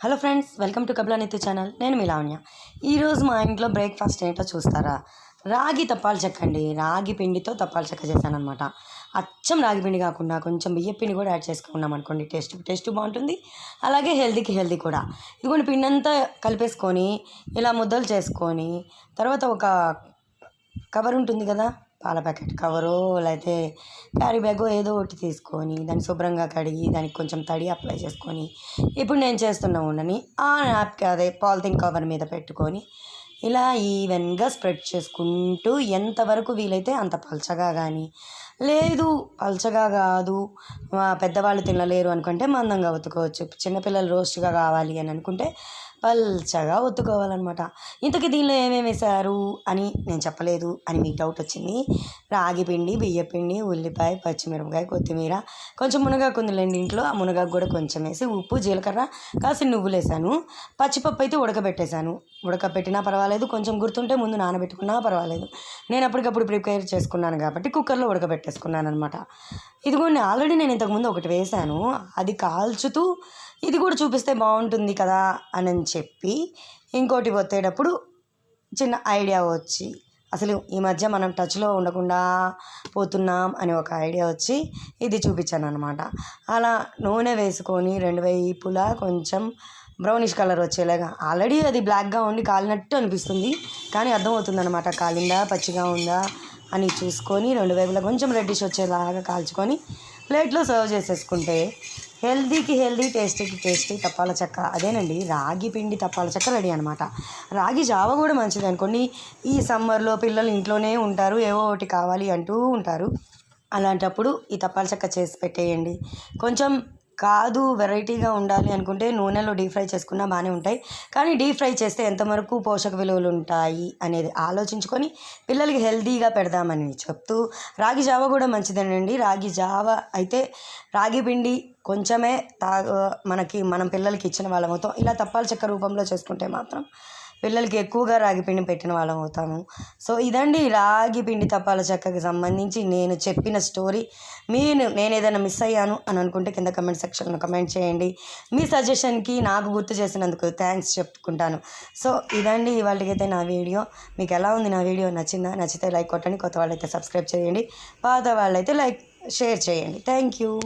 Hello friends welcome to Kapilanitya channel. నేను మీ లావణ్య. ఈరోజు మా ఇంట్లో బ్రేక్ఫాస్ట్ ఏంటో చూస్తారా? రాగి తప్పాలు చెక్క అండి రాగి పిండితో తప్పాలు చెక్క చేశానమాట అచ్చం రాగి పిండి కాకుండా కొంచెం బియ్య పిండి కూడా యాడ్ చేసుకున్నాం అనుకోండి టేస్ట్ టేస్ట్ బాగుంటుంది. అలాగే హెల్తీకి హెల్తీ కూడా. ఇదిగోండి పిండి అంతా కలిపేసుకొని ఇలా ముద్దలు చేసుకొని తర్వాత ఒక కవర్ ఉంటుంది కదా పాల ప్యాకెట్ కవరు లేకపోతే క్యారీ బ్యాగ్ ఏదో ఒకటి తీసుకొని దాన్ని శుభ్రంగా కడిగి దానికి కొంచెం తడి అప్లై చేసుకొని ఇప్పుడు నేను చేస్తున్న ఉండని ఆ నాప్కి అదే పాలిథిన్ కవర్ మీద పెట్టుకొని ఇలా ఈవెన్గా స్ప్రెడ్ చేసుకుంటూ ఎంతవరకు వీలైతే అంత పల్చగా కానీ లేదు పల్చగా కాదు ఆ, పెద్దవాళ్ళు తినలేరు అనుకుంటే మందంగా ఉతుకోవచ్చు. చిన్నపిల్లలు రోస్ట్గా కావాలి అని అనుకుంటే పల్చగా ఒత్తుకోవాలన్నమాట. ఇంతకీ దీనిలో ఏమేమి వేశారు అని నేను చెప్పలేదు అని మీకు డౌట్ వచ్చింది. రాగి పిండి బియ్యపిండి ఉల్లిపాయ పచ్చిమిరపకాయ కొత్తిమీర కొంచెం మునగాకు ఉందిలేండి ఇంట్లో. ఆ మునగాకు కూడా కొంచెం వేసి ఉప్పు జీలకర్ర కాసి నువ్వులు వేసాను. పచ్చిపప్పు అయితే ఉడకబెట్టేశాను. ఉడకబెట్టినా పర్వాలేదు. కొంచెం గుర్తుంటే ముందు నానబెట్టుకున్నా పర్వాలేదు. నేను అప్పటికప్పుడు ప్రిపేర్ చేసుకున్నాను కాబట్టి కుక్కర్లో ఉడకబెట్టేసుకున్నాను అనమాట ఇదిగోండి ఆల్రెడీ నేను ఇంతకుముందు ఒకటి వేశాను. అది కాల్చుతూ ఇది కూడా చూపిస్తే బాగుంటుంది కదా అని అని చెప్పి ఇంకోటి వచ్చేటప్పుడు చిన్న ఐడియా వచ్చి అసలు ఈ మధ్య మనం టచ్లో ఉండకుండా పోతున్నాం అని ఒక ఐడియా వచ్చి ఇది చూపించాను అనమాట అలా నూనె వేసుకొని రెండు వైపులా కొంచెం బ్రౌనిష్ కలర్ వచ్చేలాగా ఆల్రెడీ అది బ్లాక్గా ఉండి కాలినట్టు అనిపిస్తుంది కానీ అర్థమవుతుంది అనమాట కాలిందా పచ్చిగా ఉందా అని చూసుకొని రెండు వైపులా కొంచెం రెడ్డిష్ వచ్చేలాగా కాల్చుకొని ప్లేట్లో సర్వ్ చేసేసుకుంటే హెల్దీకి హెల్దీ టేస్టీకి టేస్టీ తప్పాల చెక్క. అదేనండి రాగి పిండి తప్పాల చెక్క రెడీ అనమాట రాగి జావ కూడా మంచిది అనుకోండి. ఈ సమ్మర్లో పిల్లలు ఇంట్లోనే ఉంటారు ఏవో ఒకటి కావాలి అంటూ ఉంటారు. అలాంటప్పుడు ఈ తప్పాల చెక్క చేసి పెట్టేయండి. కొంచెం కాదు వెరైటీగా ఉండాలి అనుకుంటే నూనెలో డీప్ ఫ్రై చేసుకున్నా బాగానే ఉంటాయి. కానీ డీప్ ఫ్రై చేస్తే ఎంతవరకు పోషక విలువలు ఉంటాయి అనేది ఆలోచించుకొని పిల్లలకి హెల్తీగా పెడదామని చెప్తూ రాగి జావ కూడా మంచిదేనండి. రాగి జావ అయితే రాగి పిండి కొంచెమే తా మనకి మనం పిల్లలకి ఇచ్చిన వాళ్ళ మొత్తం ఇలా తప్పాల చెక్క రూపంలో చేసుకుంటే మాత్రం పిల్లలకి ఎక్కువగా రాగి పిండి పెట్టిన వాళ్ళం అవుతాము. సో ఇదండి రాగి పిండి తప్పాల చెక్కకి సంబంధించి నేను చెప్పిన స్టోరీ. మీరు నేను ఏదైనా మిస్ అయ్యాను అని అనుకుంటే కింద కమెంట్ సెక్షన్లో కమెంట్ చేయండి. మీ సజెషన్కి నాకు గుర్తు చేసినందుకు థ్యాంక్స్ చెప్పుకుంటాను. సో ఇదండి ఇవాళకైతే నా వీడియో. మీకు ఎలా ఉంది నా వీడియో? నచ్చిందా? నచ్చితే లైక్ కొట్టండి. కొత్త వాళ్ళైతే సబ్స్క్రైబ్ చేయండి. పాత వాళ్ళైతే లైక్ షేర్ చేయండి. Thank you.